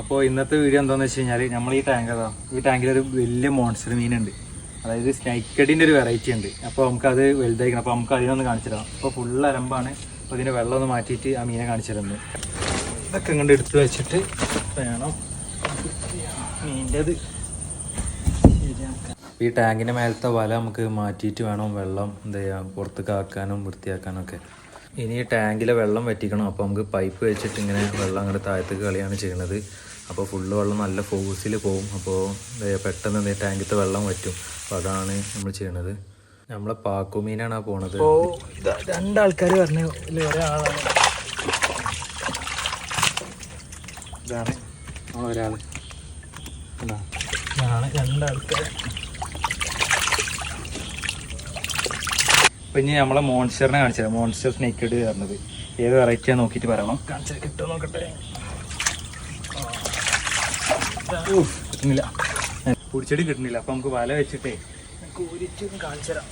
അപ്പോൾ ഇന്നത്തെ വീഡിയോ എന്താണെന്ന് വെച്ച് കഴിഞ്ഞാൽ നമ്മൾ ഈ ടാങ്ക് അതാ ഈ ടാങ്കിൽ ഒരു വലിയ മോൺസ്റ്റർ മീനുണ്ട്. അതായത് സ്നൈക്കഡിന്റെ ഒരു വെറൈറ്റി ഉണ്ട്. അപ്പോൾ നമുക്കത് വലുതായിരിക്കണം. അപ്പോൾ നമുക്ക് അതിനൊന്ന് കാണിച്ചു തരാം. അപ്പോൾ ഫുൾ അലമ്പാണ് അപ്പോൾ ഇതിന്റെ വെള്ളം ഒന്ന് മാറ്റിയിട്ട് ആ മീനെ കാണിച്ചു തരുന്നത് ഇതൊക്കെ ഇങ്ങോട്ട് എടുത്തു വെച്ചിട്ട് വേണം മീന്റെത് ഈ ടാങ്കിന്റെ മേലത്തെ വല നമുക്ക് മാറ്റിയിട്ട് വേണം വെള്ളം എന്താ ചെയ്യുക പുറത്തേക്ക് ആക്കാനും വൃത്തിയാക്കാനും ഒക്കെ. ഇനി ടാങ്കിലെ വെള്ളം വറ്റിക്കണം. അപ്പോൾ നമുക്ക് പൈപ്പ് വെച്ചിട്ട് ഇങ്ങനെ വെള്ളം അങ്ങോട്ട് താഴത്തേക്ക് കളിയാണ് ചെയ്യുന്നത് അപ്പോൾ ഫുള്ള് വെള്ളം നല്ല ഫോഴ്സിൽ പോകും അപ്പോൾ പെട്ടെന്ന് ടാങ്കിലത്തെ വെള്ളം വറ്റും. അപ്പോൾ അതാണ് നമ്മൾ ചെയ്യണത്. നമ്മളെ പാക്കുമീനാണ് ആ പോണത്. രണ്ടാൾക്കാർ പറഞ്ഞു ഒരാളാണ്. ഇതാണ് ഒരാൾ രണ്ടാൾക്കാർ അപ്പൊ ഇനി നമ്മളെ മോൺസ്റ്ററിനെ കാണിച്ചു തരാം മോൺസ്റ്റർ സ്നേക്കഡ് പറഞ്ഞത്. ഏത് വെറൈറ്റിയാ നോക്കിയിട്ട് പറയണം. കാണിച്ചാൽ കിട്ടുമോ നോക്കട്ടെ? കിട്ടുന്നില്ല. പിടിച്ചിട്ട് കിട്ടുന്നില്ല. അപ്പൊ നമുക്ക് വല വെച്ചിട്ടേ കാണിച്ചു തരാം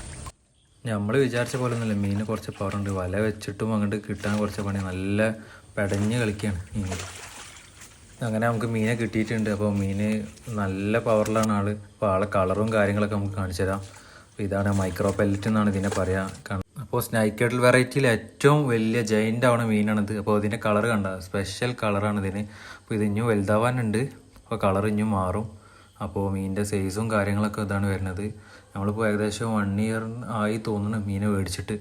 നമ്മൾ വിചാരിച്ച പോലെ ഒന്നുമില്ല. മീന് കുറച്ച് പവറുണ്ട് വല വെച്ചിട്ടും അങ്ങോട്ട് കിട്ടാൻ കുറച്ച് പണി നല്ല പെടഞ്ഞ് കളിക്കുകയാണ് മീൻ അങ്ങനെ നമുക്ക് മീനെ കിട്ടിയിട്ടുണ്ട്. അപ്പോൾ മീന് നല്ല പവറിലാണ് ആൾ. അപ്പോൾ ആളെ കളറും കാര്യങ്ങളൊക്കെ നമുക്ക് കാണിച്ചു തരാം ഇതാണ് മൈക്രോ പെല്ലറ്റ് എന്നാണ് ഇതിനെ പറയുക അപ്പോൾ സ്നൈക്കേട്ടിൽ വെറൈറ്റിയിൽ ഏറ്റവും വലിയ ജയിന്റ് ആവണ മീനാണിത് അപ്പോൾ ഇതിന്റെ കളർ കണ്ട? സ്പെഷ്യൽ കളറാണ് ഇതിന്. അപ്പോൾ ഇത് ഇനിയും വലുതാവാനുണ്ട്. അപ്പോൾ കളർ ഇനിയും മാറും. അപ്പോൾ മീനിന്റെ സൈസും കാര്യങ്ങളൊക്കെ ഇതാണ് വരുന്നത്. നമ്മളിപ്പോൾ ഏകദേശം വൺ ഇയർ ആയി തോന്നുന്നു മീനെ മേടിച്ചിട്ട്.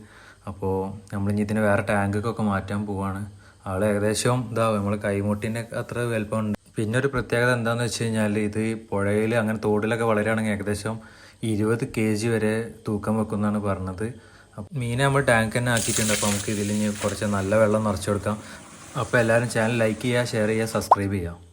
അപ്പോൾ നമ്മളിനി ഇതിനെ വേറെ ടാങ്കൊക്കെ മാറ്റാൻ പോവാണ്. ആൾ ഏകദേശം ഇതാവും. നമ്മൾ കൈമുട്ടിന്റെ അത്ര വലുപ്പമുണ്ട് പിന്നെ ഒരു പ്രത്യേകത എന്താണെന്ന് വെച്ച് കഴിഞ്ഞാൽ ഇത് പുഴയിൽ അങ്ങനെ തോടിലൊക്കെ വളരുകയാണെങ്കിൽ ഏകദേശം ഇരുപത് കെ ജി വരെ തൂക്കം വെക്കുമെന്നാണ് പറഞ്ഞത്. മീൻ നമ്മൾ ടാങ്ക് തന്നെ ആക്കിയിട്ടുണ്ട്. അപ്പോൾ നമുക്ക് ഇതിൽ കുറച്ച് നല്ല വെള്ളം നിറച്ചു കൊടുക്കാം. അപ്പോൾ എല്ലാവരും ചാനൽ ലൈക്ക് ചെയ്യുക ഷെയർ ചെയ്യുക സബ്സ്ക്രൈബ് ചെയ്യുക.